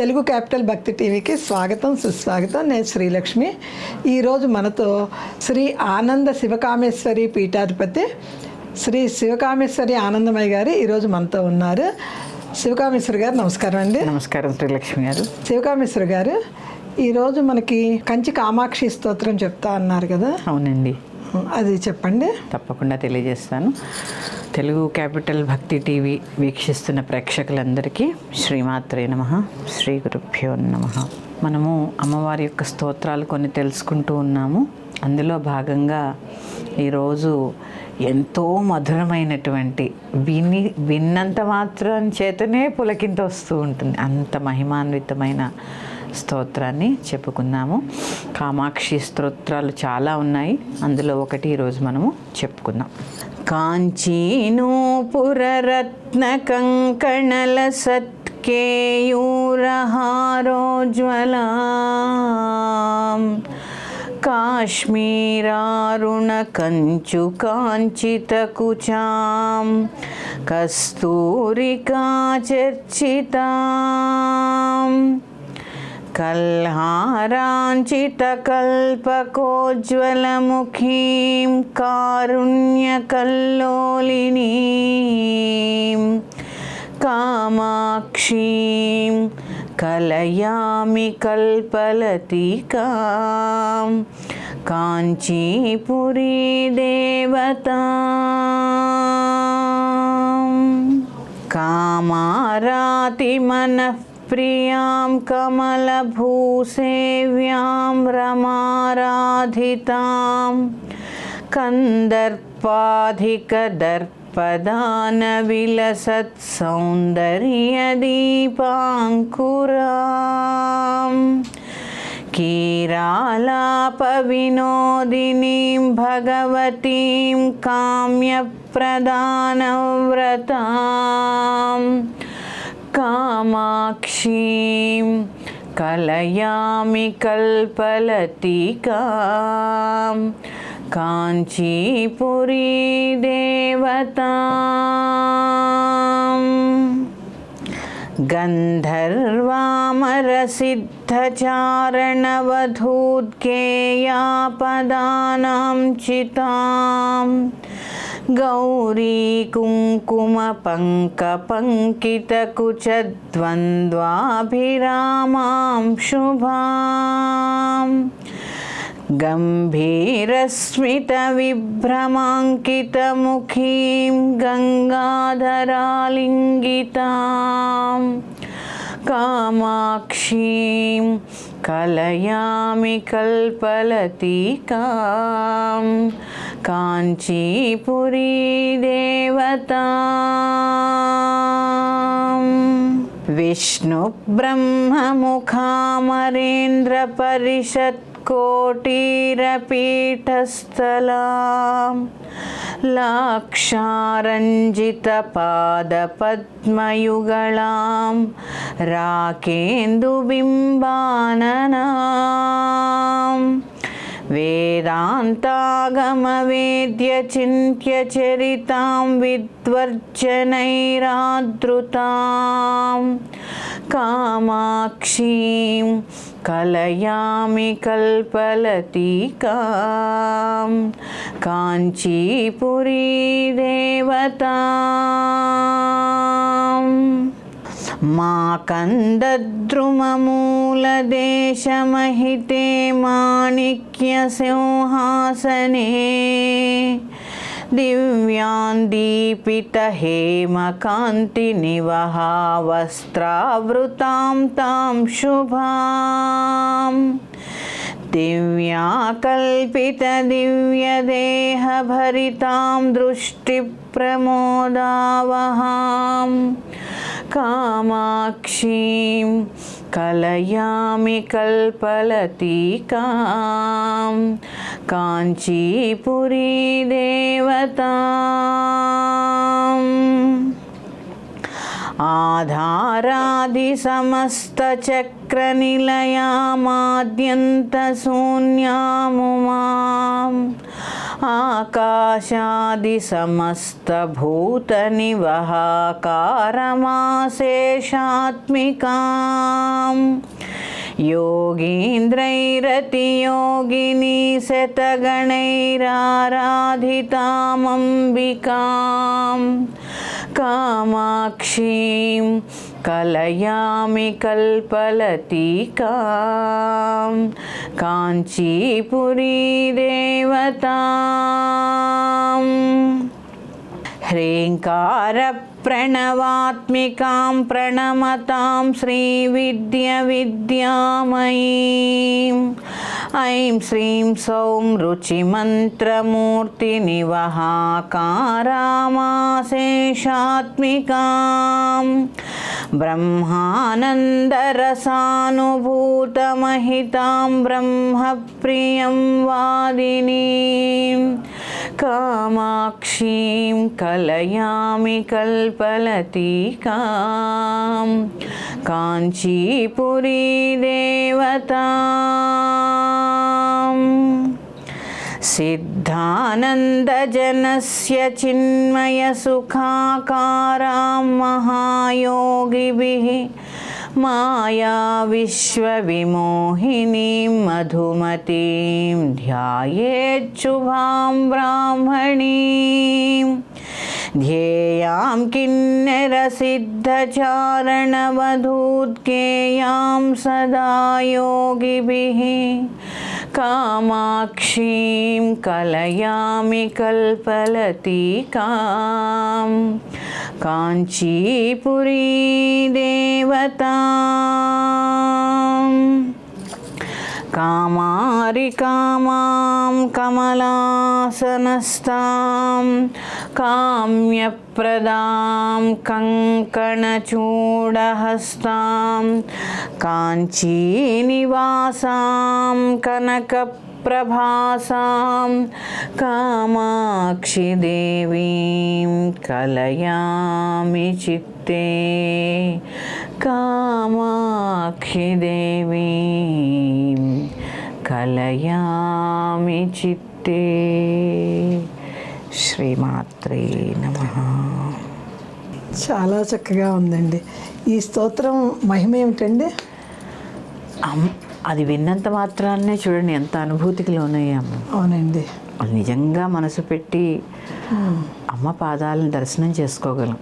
Telugu capital భక్తి టీవీకి స్వాగతం సుస్వాగతం. నేను శ్రీలక్ష్మి. ఈరోజు మనతో శ్రీ ఆనంద శివకామేశ్వరి పీఠాధిపతి శ్రీ శివకామేశ్వరి ఆనందమయ్య గారు ఈరోజు మనతో ఉన్నారు. శివకామేశ్వరి గారు నమస్కారం అండి. నమస్కారం శ్రీలక్ష్మి గారు. శివకామేశ్వరి గారు ఈరోజు మనకి కంచి కామాక్షి స్తోత్రం చెప్తా అన్నారు కదా. అవునండి. అది చెప్పండి. తప్పకుండా తెలియజేస్తాను. తెలుగు క్యాపిటల్ భక్తి టీవీ వీక్షిస్తున్న ప్రేక్షకులందరికీ శ్రీమాత్రే నమ శ్రీ గురుభ్యో నమ. మనము అమ్మవారి యొక్క స్తోత్రాలు కొన్ని తెలుసుకుంటూ ఉన్నాము. అందులో భాగంగా ఈరోజు ఎంతో మధురమైనటువంటి విని విన్నంత మాత్రం చేతనే పులకింత వస్తూ ఉంటుంది. అంత మహిమాన్వితమైన స్తోత్రాన్ని చెప్పుకుందాము. కామాక్షి స్తోత్రాలు చాలా ఉన్నాయి. అందులో ఒకటి ఈరోజు మనము చెప్పుకుందాం. కాంచీనూపురరత్న కంకణల సత్కేయూరహారోజ్వల. కాశ్మీరారుణ కంచు కాంచితకుచాం కస్తూరికా చర్చితాం. कल्हाराञ्चितकल्पकोज्ज्वलमुखीं कारुण्यकल्लोलिनीं कामाक्षीं कलयामि कल्पलतिकां काञ्चीपुरी देवता कामारातिमनः प्रियां कमलभूसेव्यां रमाराधितां कन्दर्पाधिकदर्पदानविलसत्सौन्दर्यदीपाङ्कुराम् कीरालापविनोदिनीं भगवतीं काम्यप्रदानव्रताम् कामाक्षी कलयामि कल्पलतिकां। काञ्चीपुरी देवता। गन्धर्वामरसिद्धचारणवधूत्केया पदानां चिताम् देवताम् गन्धर्वामरसिद्धचारणवधूद्गेयापदानां चितां गौरीकुङ्कुमपङ्कपङ्कितकुचद्वन्द्वाभिरामां शुभाम् गम्भीरस्मितविभ्रमाङ्कितमुखीं गङ्गाधरालिङ्गितां కామాక్షీం కలయామి కల్పలతీకాం. కాంచీపురీ దేవతా. విష్ణుబ్రహ్మముఖామరేంద్రపరిషత్ कोटिरपीठस्थलां लाक्षारञ्जितपादपद्मयुगलां राकेन्दुबिम्बाननां वेदान्तागमवेद्यचिन्त्यचरितां विद्वर्जनैरादृतां कामाक्षीं कलयामि कल्पलतिकां काञ्चीपुरी देवता माकन्दद्रुममूलदेशमहिते माणिक्यसिंहासने दिव्यान्दीपितहेमकान्तिनिवहावस्त्रावृतां तां शुभाम्। दिव्याकल्पितदिव्यदेहभरितां दृष्टिः ప్రమోదావహాం కామాక్షీం కలయామి కల్పలతీకాం కాంచీపురీ దేవతా ఆధారాది సమస్త చక్ర నిలయామాద్యంతశూన్యాము మాం ఆకాశాది సమస్తభూత నివహాకారమాశేషాత్మికాం योगीन्द्रैरतियोगिनी शतगणैराराधितामम्बिकां कामाक्षीं कलयामि कल्पलतिकां काञ्चीपुरीदेवताम् ह्रीङ्कारप्रणवात्मिकां प्रणमतां श्रीविद्यविद्यामयीम् ऐं श्रीं सौं रुचिमन्त्रमूर्तिनिवहाकारामाशेषात्मिकां ब्रह्मानन्दरसानुभूतमहितां ब्रह्मप्रियं वादिनीं कामाक्षीं कलयामि कल्पलतिकां काञ्चीपुरीदेवताम् सिद्धानन्दजनस्य चिन्मयसुखाकारां महायोगिभिः माया विश्वविमोहिनीं मधुमतीं ध्यायेच्छुभां ब्राह्मणीं। ध्येयां किन्नरसिद्धचारणवधूत्केयां सदा योगिभिः। कामाक्षीं कलयामि कल्पलतिकां काञ्चीपुरीदेवताम्। कामारिकामां कमलासनस्तां काम्यप्रदां कङ्कणचूडहस्तां काञ्चीनिवासां ప్రభాసాం కామాక్షి దేవీం కలయామి చిత్తే కామాక్షి దేవీం కలయామి చిత్తే శ్రీమాత్రే నమ చాలా చక్కగా ఉందండి. ఈ స్తోత్రం మహిమ ఏమిటండి? అది విన్నంత మాత్రాన్నే చూడండి ఎంత అనుభూతికి లోనయ్యాము అవునండి. నిజంగా మనసు పెట్టి అమ్మ పాదాలను దర్శనం చేసుకోగలం.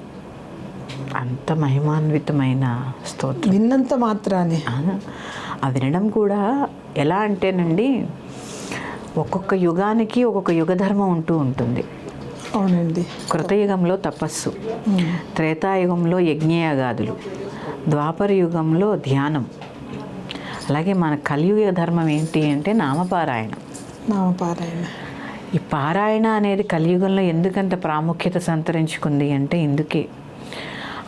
అంత మహిమాన్వితమైన స్తోత్రం. విన్నంత మాత్రాన్ని ఆ, ఆ వినడం కూడా ఎలా అంటేనండి ఒక్కొక్క యుగానికి ఒక్కొక్క యుగ ధర్మం ఉంటూ ఉంటుంది. అవునండి. కృతయుగంలో తపస్సు త్రేతాయుగంలో యజ్ఞయాగాదులు ద్వాపర యుగంలో ధ్యానం అలాగే మన కలియుగ ధర్మం ఏంటి అంటే నామపారాయణం. నామపారాయణ. ఈ పారాయణ అనేది కలియుగంలో ఎందుకంత ప్రాముఖ్యత సంతరించుకుంది అంటే ఇందుకే.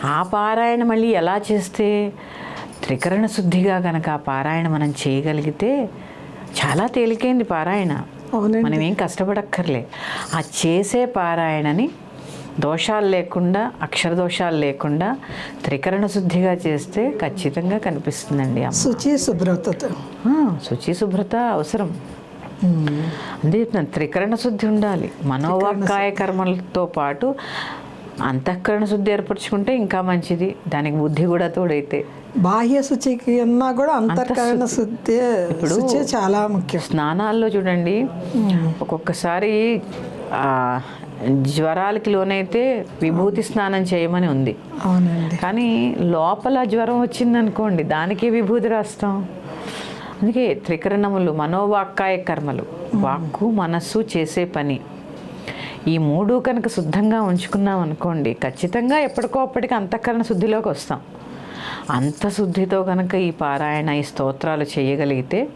ఆ పారాయణ మళ్ళీ ఎలా చేస్తే త్రికరణ శుద్ధిగా కనుక ఆ పారాయణ మనం చేయగలిగితే చాలా తేలికైంది పారాయణ. మనం ఏం కష్టపడక్కర్లే. ఆ చేసే పారాయణని దోషాలు లేకుండా అక్షర దోషాలు లేకుండా త్రికరణ శుద్ధిగా చేస్తే ఖచ్చితంగా కనిపిస్తుందండి శుచి శుభ్రతతో. శుచి శుభ్రత అవసరం. అంతే చెప్తున్నాను త్రికరణ శుద్ధి ఉండాలి. మనోవాక్కాయ కర్మలతో పాటు అంతఃకరణ శుద్ధి ఏర్పరచుకుంటే ఇంకా మంచిది. దానికి బుద్ధి కూడా తోడైతే. బాహ్య శుచికి అన్నా కూడా అంతర్కరణ శుద్ధి శుచి చాలా ముఖ్యం. స్నానాల్లో చూడండి ఒక్కొక్కసారి జ్వరాలకి లోనైతే విభూతి స్నానం చేయమని ఉంది. అవునండి. కానీ లోపల జ్వరం వచ్చిందనుకోండి దానికి విభూతి రాస్తాం. అందుకే త్రికరణములు మనోవాక్కాయ కర్మలు వాక్కు మనస్సు చేసే పని. ఈ మూడు కనుక శుద్ధంగా ఉంచుకున్నాం అనుకోండి ఖచ్చితంగా ఎప్పటికో అప్పటికి అంతఃకరణ శుద్ధిలోకి వస్తాం. అంత శుద్ధితో కనుక ఈ పారాయణ ఈ స్తోత్రాలు చేయగలిగితే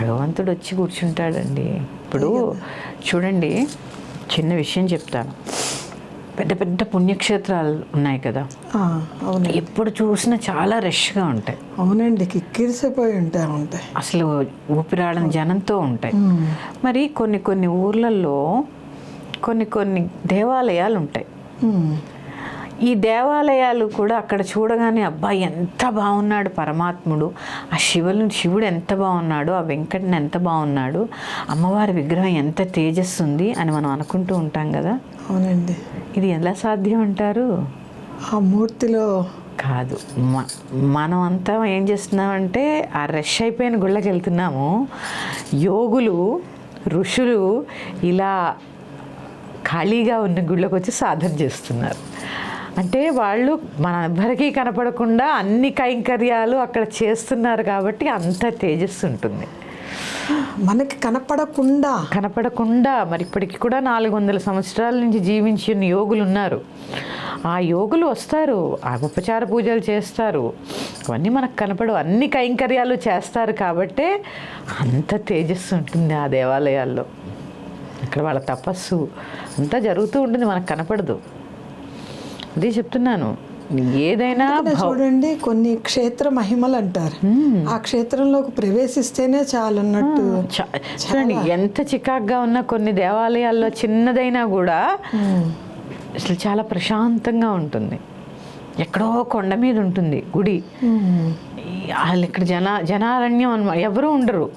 భగవంతుడు వచ్చి కూర్చుంటాడండి. ఇప్పుడు చూడండి చిన్న విషయం చెప్తాను. పెద్ద పెద్ద పుణ్యక్షేత్రాలు ఉన్నాయి కదా. అవును ఎప్పుడు చూసినా చాలా రష్గా ఉంటాయి. అవునండి కిక్కిరిసిపోయి ఉంటాయి ఉంటాయి. అసలు ఊపిరాడని జనంతో ఉంటాయి. మరి కొన్ని కొన్ని ఊర్లలో కొన్ని కొన్ని దేవాలయాలు ఉంటాయి. ఈ దేవాలయాలు కూడా అక్కడ చూడగానే అబ్బా ఎంత బాగున్నాడు పరమాత్ముడు. ఆ శివులు శివుడు ఎంత బాగున్నాడు ఆ వెంకటని ఎంత బాగున్నాడు అమ్మవారి విగ్రహం ఎంత తేజస్సు ఉంది అని మనం అనుకుంటూ ఉంటాం కదా. అవునండి. ఇది ఎలా సాధ్యం అంటారు? ఆ మూర్తిలో కాదు. మ- మనం అంతా ఏం చేస్తున్నామంటే ఆ రష్ అయిపోయిన గుళ్ళకి వెళ్తున్నాము. యోగులు ఋషులు ఇలా ఖాళీగా ఉన్న గుళ్ళకి వచ్చి సాధన చేస్తున్నారు. అంటే వాళ్ళు మన ఎవ్వరికీ కనపడకుండా అన్ని కైంకర్యాలు అక్కడ చేస్తున్నారు కాబట్టి అంత తేజస్సు ఉంటుంది. మనకి కనపడకుండా. కనపడకుండా మరి ఇప్పటికి కూడా నాలుగు వందల సంవత్సరాల నుంచి జీవించిన యోగులు ఉన్నారు. ఆ యోగులు వస్తారు ఆ ఉపచార పూజలు చేస్తారు. అవన్నీ మనకు కనపడవు. అన్ని కైంకర్యాలు చేస్తారు కాబట్టే అంత తేజస్సు ఉంటుంది ఆ దేవాలయాల్లో. అక్కడ వాళ్ళ తపస్సు అంతా జరుగుతూ ఉంటుంది మనకు కనపడదు. అదే చెప్తున్నాను. ఏదైనా చూడండి కొన్ని క్షేత్ర మహిమలు అంటారు. ఆ క్షేత్రంలోకి ప్రవేశిస్తేనే చాలన్నట్టు. చ- చూడండి ఎంత చికాగ్గా ఉన్న కొన్ని దేవాలయాల్లో చిన్నదైనా కూడా అసలు చాలా ప్రశాంతంగా ఉంటుంది. ఎక్కడో కొండ మీద ఉంటుంది గుడి. అసలు ఇక్కడ జన జనారణ్యం అనమాట ఎవరు ఉండరు.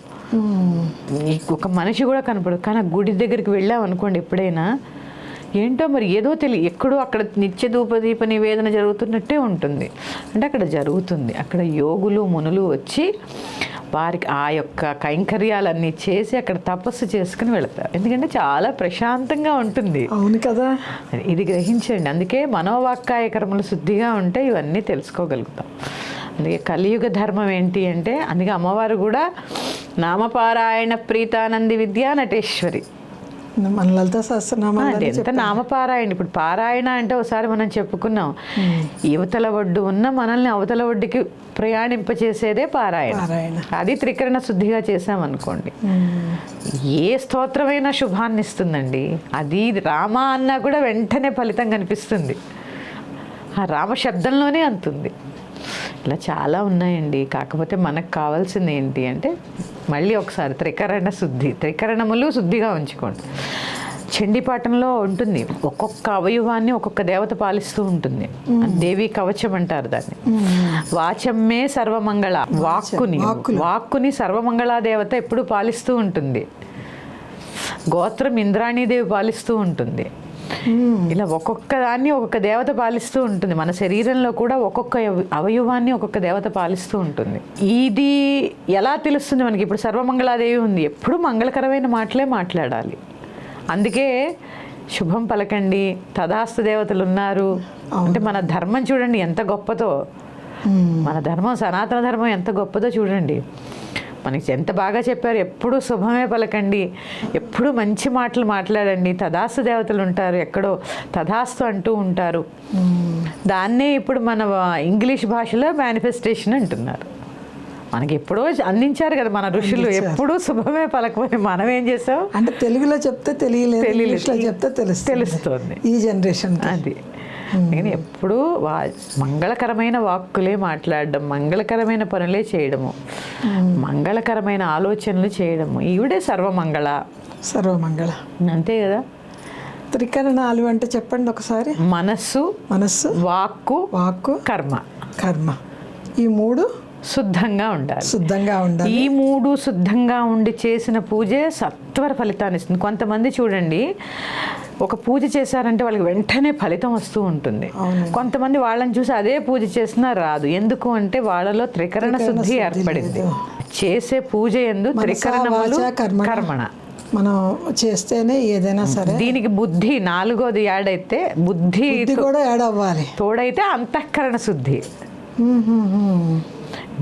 ఒక మనిషి కూడా కనపడదు. కానీ గుడి దగ్గరికి వెళ్ళాం అనుకోండి ఎప్పుడైనా ఏంటో మరి ఏదో తెలియ ఎక్కడో అక్కడ నిత్య ధూపదీప నివేదన జరుగుతున్నట్టే ఉంటుంది. అంటే అక్కడ జరుగుతుంది. అక్కడ యోగులు మునులు వచ్చి వారికి ఆ యొక్క కైంకర్యాలన్నీ చేసి అక్కడ తపస్సు చేసుకుని వెళతారు. ఎందుకంటే చాలా ప్రశాంతంగా ఉంటుంది. అవును కదా. ఇది గ్రహించండి. అందుకే మనోవాక్కాయ కర్మలు శుద్ధిగా ఉంటే ఇవన్నీ తెలుసుకోగలుగుతాం. అందుకే కలియుగ ధర్మం ఏంటి అంటే అందుకే అమ్మవారు కూడా నామపారాయణ ప్రీతానంది విద్యా నటేశ్వరి మన లలిత సహస్రనామాలు ఎంత నామపారాయణ. ఇప్పుడు పారాయణ అంటే ఒకసారి మనం చెప్పుకున్నాం. యువతల ఒడ్డు ఉన్న మనల్ని అవతల ఒడ్డుకి ప్రయాణింపచేసేదే పారాయణ. పారాయణ. అది త్రికరణ శుద్ధిగా చేసామనుకోండి ఏ స్తోత్రమైనా శుభాన్ని ఇస్తుందండి అది రామ అన్నా కూడా వెంటనే ఫలితం కనిపిస్తుంది. ఆ రామ శబ్దంలోనే అంతుంది. ఇలా చాలా ఉన్నాయండి. కాకపోతే మనకు కావాల్సింది ఏంటి అంటే మళ్ళీ ఒకసారి త్రికరణ శుద్ధి. త్రికరణములు శుద్ధిగా ఉంచుకోండి. చండీపాఠంలో ఉంటుంది. ఒక్కొక్క అవయవాన్ని ఒక్కొక్క దేవత పాలిస్తూ ఉంటుంది. దేవి కవచం అంటారు దాన్ని. వాచమ్మే సర్వమంగళ. వాక్కుని. వాక్కుని సర్వమంగళా దేవత ఎప్పుడు పాలిస్తూ ఉంటుంది. గోత్రం ఇంద్రాణీదేవి పాలిస్తూ ఉంటుంది. ఇలా ఒక్కొక్క దాన్ని ఒక్కొక్క దేవత పాలిస్తూ ఉంటుంది. మన శరీరంలో కూడా ఒక్కొక్క అవ- అవయవాన్ని ఒక్కొక్క దేవత పాలిస్తూ ఉంటుంది. ఇది ఎలా తెలుస్తుంది మనకి? ఇప్పుడు సర్వమంగళాదేవి ఉంది. ఎప్పుడు మంగళకరమైన మాటలే మాట్లాడాలి. అందుకే శుభం పలకండి తదాస్తు దేవతలు ఉన్నారు. అంటే మన ధర్మం చూడండి ఎంత గొప్పదో మన ధర్మం సనాతన ధర్మం ఎంత గొప్పదో చూడండి. మనకి ఎంత బాగా చెప్పారు. ఎప్పుడు శుభమే పలకండి. ఎప్పుడు మంచి మాటలు మాట్లాడండి. తదాస్తు దేవతలు ఉంటారు. ఎక్కడో తదాస్తు అంటూ ఉంటారు. దాన్నే ఇప్పుడు మన ఇంగ్లీష్ భాషలో మేనిఫెస్టేషన్ అంటున్నారు. మనకి ఎప్పుడో అందించారు కదా మన ఋషులు. ఎప్పుడూ శుభమే పలకపోయి మనం ఏం చేసాం? అంటే తెలుగులో చెప్తే తెలియలేదు. ఇంగ్లీష్లో చెప్తే తెలుస్తుంది. తెలుస్తోంది. ఈ జనరేషన్ అది. కానీ ఎప్పుడూ వా మంగళకరమైన వాక్కులే మాట్లాడడం మంగళకరమైన పనులే చేయడము మంగళకరమైన ఆలోచనలు చేయడము. ఈవిడే సర్వమంగళ. సర్వమంగళ. అంతే కదా? త్రికరణాలు అంటే చెప్పండి ఒకసారి. మనస్సు మనస్సు వాక్కు వాక్కు కర్మ. కర్మ. ఈ మూడు శుద్ధంగా ఉండాలి. శుద్ధంగా ఉండాలి. ఈ మూడు శుద్ధంగా ఉండి చేసిన పూజే సత్వర ఫలితాన్ని ఇస్తుంది. కొంతమంది చూడండి ఒక పూజ చేశారంటే వాళ్ళకి వెంటనే ఫలితం వస్తూ ఉంటుంది. కొంతమంది వాళ్ళని చూసి అదే పూజ చేసినా రాదు ఎందుకు అంటే వాళ్ళలో త్రికరణ శుద్ధి ఏర్పడింది. చేసే పూజ ఎందు త్రికరణములు కర్మణ. మనం చేస్తేనే ఏదైనా సరే దీనికి బుద్ధి నాలుగోది యాడ్ అయితే బుద్ధి కూడా యాడ్ అవ్వాలి తోడైతే అంతఃకరణ శుద్ధి.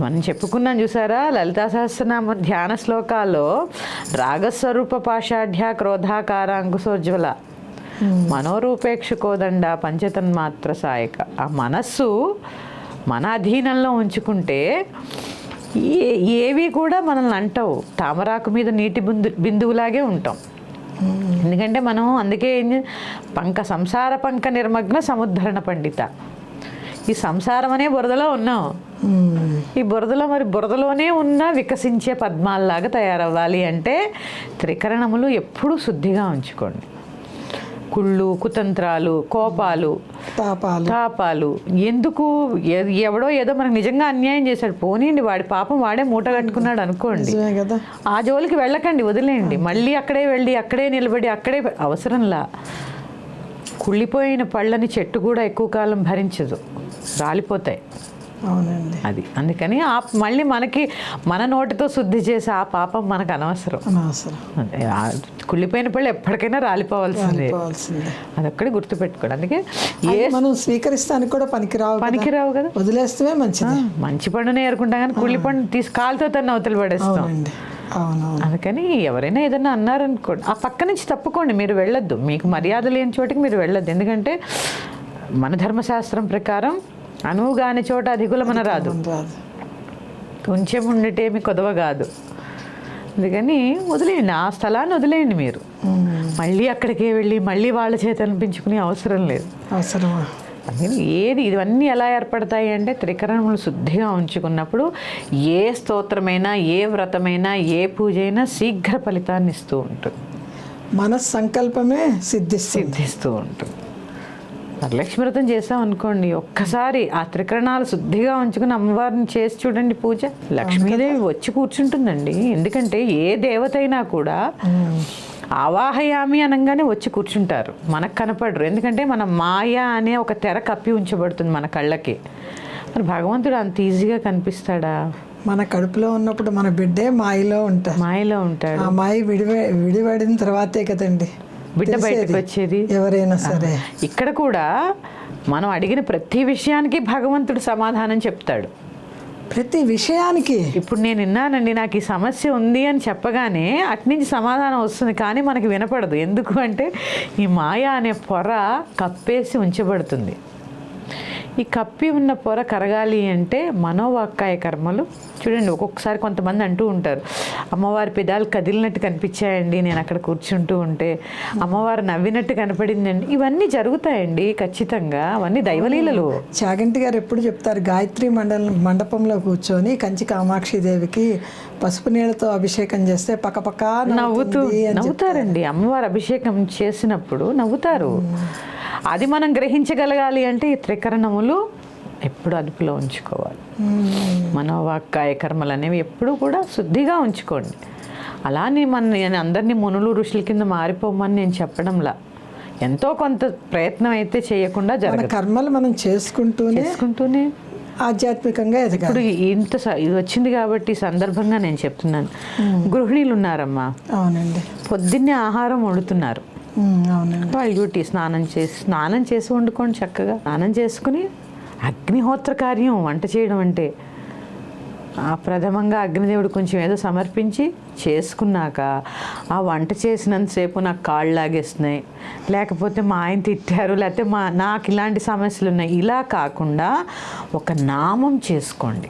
మనం చెప్పుకున్నాం చూసారా లలితా సహస్రనామ ధ్యాన శ్లోకాల్లో రాగస్వరూప పాషాఢ్య క్రోధాకార అంకుశోజ్వల మనోరూపేక్ష కోదండ పంచతన్మాత్ర సాయక. ఆ మనస్సు మన అధీనంలో ఉంచుకుంటే ఏ ఏవి కూడా మనల్ని అంటవు. తామరాకు మీద నీటి బిందు బిందువులాగే ఉంటాం. ఎందుకంటే మనం అందుకే పంక సంసార పంక నిర్మగ్న సముద్ధరణ పండిత. ఈ సంసారం అనే బురదలో ఉన్నాం. హ్మ్. ఈ బురదలో మరి బురదలోనే ఉన్న వికసించే పద్మాల్లాగా తయారవ్వాలి అంటే త్రికరణములు ఎప్పుడూ శుద్ధిగా ఉంచుకోండి. కుళ్ళు కుతంత్రాలు కోపాలు తాపాలు తాపాలు ఎందుకు? ఎవడో ఏదో మనకు నిజంగా అన్యాయం చేశాడు. పోనీండి వాడి పాపం వాడే మూట కట్టుకున్నాడు అనుకోండి. ఆ జోలికి వెళ్ళకండి వదిలేయండి. మళ్ళీ అక్కడే వెళ్ళి అక్కడే నిలబడి అక్కడే అవసరంలా. కుళ్ళిపోయిన పళ్ళని చెట్టు కూడా ఎక్కువ కాలం భరించదు. రాలిపోతాయి. అవునండి. అది. అందుకని ఆ మళ్ళీ మనకి మన నోటితో శుద్ధి చేసి ఆ పాపం మనకు అనవసరం. అనవసరం. కుళ్ళిపోయిన పళ్ళు ఎప్పటికైనా రాలిపోవాల్సిందే. పోవాల్సిందే అదొక్కడి గుర్తుపెట్టుకోండి. అందుకే ఏ మనం స్వీకరిస్తానికి కూడా పనికిరావు కదా. పనికిరావు కదా. వదిలేస్తే మంచిది. మంచి పండునే ఏరుకుంటాం కానీ కుళ్ళి పండు తీసి కాలుతో తను అవతలు పడేస్తాం. అందుకని ఎవరైనా ఏదైనా అన్నారనుకోండి. ఆ పక్క నుంచి తప్పుకోండి మీరు వెళ్ళొద్దు. మీకు మర్యాద లేని చోటికి మీరు వెళ్ళొద్దు. ఎందుకంటే మన ధర్మశాస్త్రం ప్రకారం అనువుగాని చోట అధికులమన రాదు. మన రాదు. కొంచెం ఉండటేమి కొదవ కాదు. అందుకని వదిలేయండి ఆ స్థలాన్ని వదిలేయండి మీరు. మళ్ళీ అక్కడికే వెళ్ళి మళ్ళీ వాళ్ళ చేత అనిపించుకునే అవసరం లేదు. అవసరమా? ఏది ఇవన్నీ ఎలా ఏర్పడతాయి అంటే త్రికరణములు శుద్ధిగా ఉంచుకున్నప్పుడు ఏ స్తోత్రమైనా ఏ వ్రతమైనా ఏ పూజ అయినా శీఘ్ర ఫలితాన్ని ఇస్తూ ఉంటుంది. మన సంకల్పమే సిద్ధిస్తుంది. సిద్ధిస్తూ ఉంటుంది. వరలక్ష్మి వ్రతం చేసాం అనుకోండి ఒక్కసారి ఆ త్రికరణాలు శుద్ధిగా ఉంచుకుని అమ్మవారిని చేసి చూడండి పూజ. లక్ష్మీదేవి వచ్చి కూర్చుంటుందండి. ఎందుకంటే ఏ దేవత అయినా కూడా ఆవాహయామి అనగానే వచ్చి కూర్చుంటారు. మనకు కనపడరు. ఎందుకంటే మన మాయ అనే ఒక తెర కప్పి ఉంచబడుతుంది మన కళ్ళకి. మరి భగవంతుడు అంత ఈజీగా కనిపిస్తాడా? మన కడుపులో ఉన్నప్పుడు మన బిడ్డే మాయలో ఉంటారు మాయలో ఉంటాడు. ఆ మాయ విడివ విడిపడిన తర్వాతే కదండి. బిడ్డ. బయటకు వచ్చేది ఎవరైనా సరే. ఇక్కడ కూడా మనం అడిగిన ప్రతి విషయానికి భగవంతుడు సమాధానం చెప్తాడు. ప్రతి విషయానికి. ఇప్పుడు నేను విన్నానండి నాకు ఈ సమస్య ఉంది అని చెప్పగానే అట్నుంచి సమాధానం వస్తుంది కానీ మనకి వినపడదు. ఎందుకు అంటే ఈ మాయ అనే పొర కప్పేసి ఉంచబడుతుంది. ఈ కప్పి ఉన్న పొర కరగాలి అంటే మనోవాక్కాయ కర్మలు. చూడండి ఒక్కొక్కసారి కొంతమంది అంటూ ఉంటారు అమ్మవారి పెదాలు కదిలినట్టు కనిపించాయండి నేను అక్కడ కూర్చుంటూ ఉంటే. అమ్మవారు నవ్వినట్టు కనపడిందండి. ఇవన్నీ జరుగుతాయండి ఖచ్చితంగా అవన్నీ దైవలీలలు. చాగంటి గారు ఎప్పుడు చెప్తారు గాయత్రి మండలం మండపంలో కూర్చొని కంచి కామాక్షి దేవికి పసుపు నీళ్ళతో అభిషేకం చేస్తే పక్కపక్క నవ్వుతూ నవ్వుతారండి. అమ్మవారు అభిషేకం చేసినప్పుడు నవ్వుతారు. అది మనం గ్రహించగలగాలి అంటే ఈ త్రికరణములు ఎప్పుడు అదుపులో ఉంచుకోవాలి. మనోవాక్కాయ కర్మలు అనేవి ఎప్పుడు కూడా శుద్ధిగా ఉంచుకోండి. అలానే మన నేను అందరినీ మునులు ఋషుల కింద మారిపోమని నేను చెప్పడంలా. ఎంతో కొంత ప్రయత్నం అయితే చేయకుండా జరగదు. కర్మలు మనం చేసుకుంటూనే చేసుకుంటూనే ఆధ్యాత్మికంగా ఇప్పుడు ఇంత ఇది వచ్చింది కాబట్టి సందర్భంగా నేను చెప్తున్నాను. గృహిణీలు ఉన్నారమ్మా. అవునండి. పొద్దున్నే ఆహారం వండుతున్నారు. అవునండి. డ్యూటీ స్నానం చేసి స్నానం చేసి వండుకోండి చక్కగా. స్నానం చేసుకుని అగ్నిహోత్ర కార్యం వంట చేయడం అంటే ఆ ప్రథమంగా అగ్నిదేవుడు కొంచెం ఏదో సమర్పించి చేసుకున్నాక ఆ వంట చేసినంతసేపు నాకు కాళ్ళు లాగేస్తున్నాయి. లేకపోతే మా ఆయన తిట్టారు లేకపోతే మా నాకు ఇలాంటి సమస్యలు ఉన్నాయి. ఇలా కాకుండా ఒక నామం చేసుకోండి.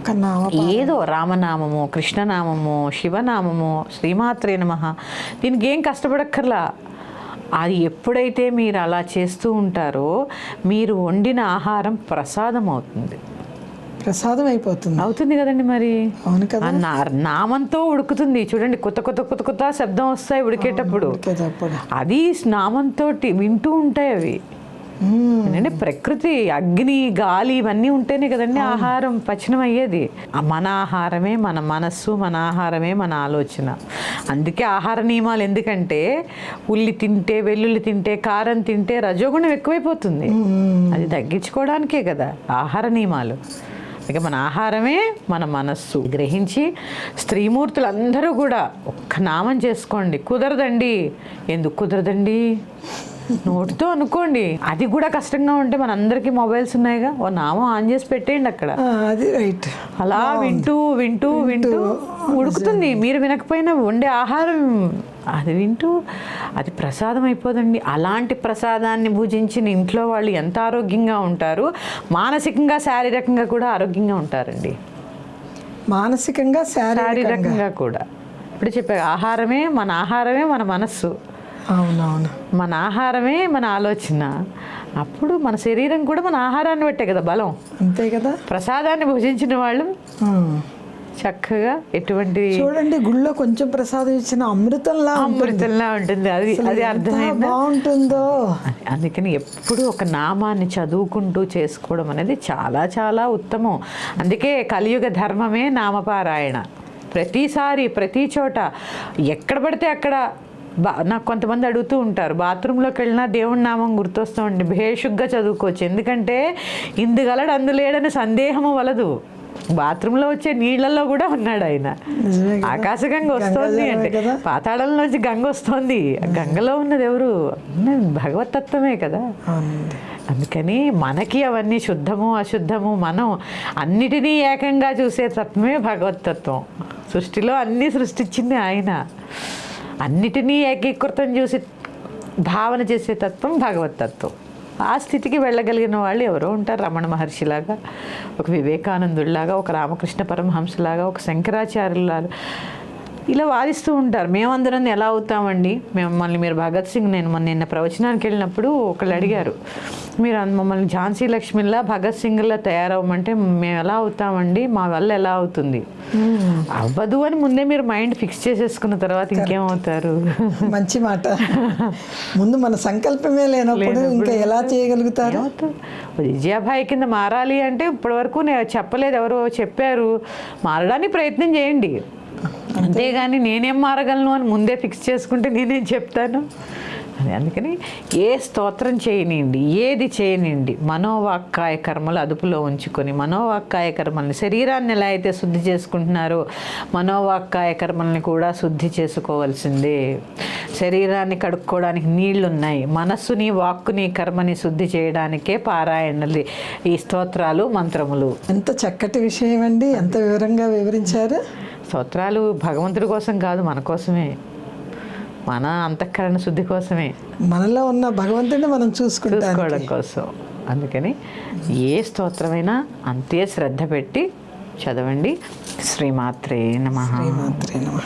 ఒక నామ ఏదో రామనామము కృష్ణనామము శివనామము శ్రీమాత్రే నమ. దీనికి ఏం కష్టపడక్కర్లా? అది ఎప్పుడైతే మీరు అలా చేస్తూ ఉంటారో మీరు వండిన ఆహారం ప్రసాదం అవుతుంది. ప్రసాదం అయిపోతుంది. అవుతుంది కదండి మరి? అవును కదా. నామంతో ఉడుకుతుంది. చూడండి కొత్త కొత్త కొత్త కొత్త శబ్దం వస్తాయి ఉడికేటప్పుడు. అది నామంతో వింటూ ఉంటాయి అవి. ఏంటంటే ప్రకృతి అగ్ని గాలి ఇవన్నీ ఉంటేనే కదండి ఆహారం పచనం అయ్యేది. మన ఆహారమే మన మనస్సు మన ఆహారమే మన ఆలోచన. అందుకే ఆహార నియమాలు ఎందుకంటే ఉల్లి తింటే వెల్లుల్లి తింటే కారం తింటే రజోగుణం ఎక్కువైపోతుంది. అది తగ్గించుకోవడానికే కదా ఆహార నియమాలు. ఇక మన ఆహారమే మన మనస్సు. గ్రహించి స్త్రీమూర్తులు అందరూ కూడా ఒక్క నామం చేసుకోండి. కుదరదండి. ఎందుకు కుదరదండి? నోటితో అనుకోండి. అది కూడా కష్టంగా ఉంటే మనందరికీ మొబైల్స్ ఉన్నాయిగా. ఓ నామం ఆన్ చేసి పెట్టేయండి అక్కడ. అది రైట్. అలా వింటూ వింటూ వింటూ ఉడుకుతుంది. మీరు వినకపోయినా వండే ఆహారం అది వింటూ అది ప్రసాదం అయిపోదండి. అలాంటి ప్రసాదాన్ని భుజించిన ఇంట్లో వాళ్ళు ఎంత ఆరోగ్యంగా ఉంటారు? మానసికంగా శారీరకంగా కూడా ఆరోగ్యంగా ఉంటారండి. మానసికంగా శారీరకంగా కూడా. ఇప్పుడు చెప్పే ఆహారమే మన ఆహారమే మన మనస్సు. అవునవును. మన ఆహారమే మన ఆలోచన. అప్పుడు మన శరీరం కూడా మన ఆహారాన్ని బట్టే కదా బలం. అంతే కదా? ప్రసాదాన్ని భుజించిన వాళ్ళు. చక్కగా ఎటువంటి చూడండి గుళ్ళో కొంచెం ప్రసాదం ఇచ్చిన అమృతంలా అమృతంలా ఉంటుంది. అది అది అర్థమైందా? బాగుంటుందో. అందుకని ఎప్పుడు ఒక నామాన్ని చదువుకుంటూ చేసుకోవడం అనేది చాలా చాలా ఉత్తమం. అందుకే కలియుగ ధర్మమే నామపారాయణ. ప్రతిసారి ప్రతి చోట ఎక్కడ పడితే అక్కడ బా నాకు కొంతమంది అడుగుతూ ఉంటారు బాత్రూంలోకి వెళ్ళినా దేవుడి నామం గుర్తొస్తూ ఉండి భేషుగ్గా చదువుకోవచ్చు. ఎందుకంటే ఇందుగలడు అందులేడని సందేహము వలదు. బాత్రూంలో వచ్చే నీళ్ళల్లో కూడా ఉన్నాడు ఆయన. ఆకాశగంగ వస్తోంది అంటే. పాతాళంలోంచి గంగ వస్తోంది. గంగలో ఉన్నది ఎవరు? భగవతత్వమే కదా. అందుకని మనకి అవన్నీ శుద్ధము అశుద్ధము మనం అన్నిటినీ ఏకంగా చూసే తత్వమే భగవతత్వం. సృష్టిలో అన్నీ సృష్టించింది ఆయన. అన్నిటినీ ఏకీకృతం చూసి భావన చేసే తత్వం భగవతత్వం ఆ స్థితికి వెళ్ళగలిగిన వాళ్ళు ఎవరో ఉంటారు. రమణ మహర్షిలాగా ఒక వివేకానందుడిలాగా ఒక రామకృష్ణ పరమహంసలాగా ఒక శంకరాచార్యులాగా ఇలా వాదిస్తూ ఉంటారు. మేమందరం ఎలా అవుతామండి? మిమ్మల్ని మీరు భగత్ సింగ్ నేను మొన్న నిన్న ప్రవచనానికి వెళ్ళినప్పుడు ఒకళ్ళు అడిగారు. మీరు మమ్మల్ని ఝాన్సీ లక్ష్మిలా భగత్ సింగ్లా తయారవ్వమంటే మేము ఎలా అవుతామండి? మా వల్ల ఎలా అవుతుంది? అవ్వదు అని ముందే మీరు మైండ్ ఫిక్స్ చేసేసుకున్న తర్వాత ఇంకేమవుతారు? మంచి మాట. ముందు మన సంకల్పమే లేనప్పుడు ఇంకా ఎలా చేయగలుగుతారు? విజయాభాయ్ కింద మారాలి అంటే ఇప్పటివరకు నేను చెప్పలేదు ఎవరో చెప్పారు. మారడానికి ప్రయత్నం చేయండి. అంతేగాని నేనేం మారగలను అని ముందే ఫిక్స్ చేసుకుంటే నేనేం చెప్తాను? అది అందుకని ఏ స్తోత్రం చేయనివ్వండి ఏది చేయనివ్వండి మనోవాక్కాయ కర్మలు అదుపులో ఉంచుకొని మనోవాక్కాయ కర్మల్ని శరీరాన్ని ఎలా అయితే శుద్ధి చేసుకుంటున్నారో మనోవాక్కాయ కర్మల్ని కూడా శుద్ధి చేసుకోవాల్సిందే. శరీరాన్ని కడుక్కోవడానికి నీళ్ళు ఉన్నాయి మనస్సుని వాక్కుని కర్మని శుద్ధి చేయడానికే పారాయణలు ఈ స్తోత్రాలు మంత్రములు. ఎంత చక్కటి విషయం అండి ఎంత వివరంగా వివరించారు. స్తోత్రాలు భగవంతుడి కోసం కాదు మన కోసమే. మన అంతఃకరణ శుద్ధి కోసమే. మనలో ఉన్న భగవంతుడిని మనం చూసుకుంటాం చూసుకోవడం కోసం. అందుకని ఏ స్తోత్రమైనా అంతే శ్రద్ధ పెట్టి చదవండి. శ్రీమాత్రే నమ. శ్రీమాత్రే నమః.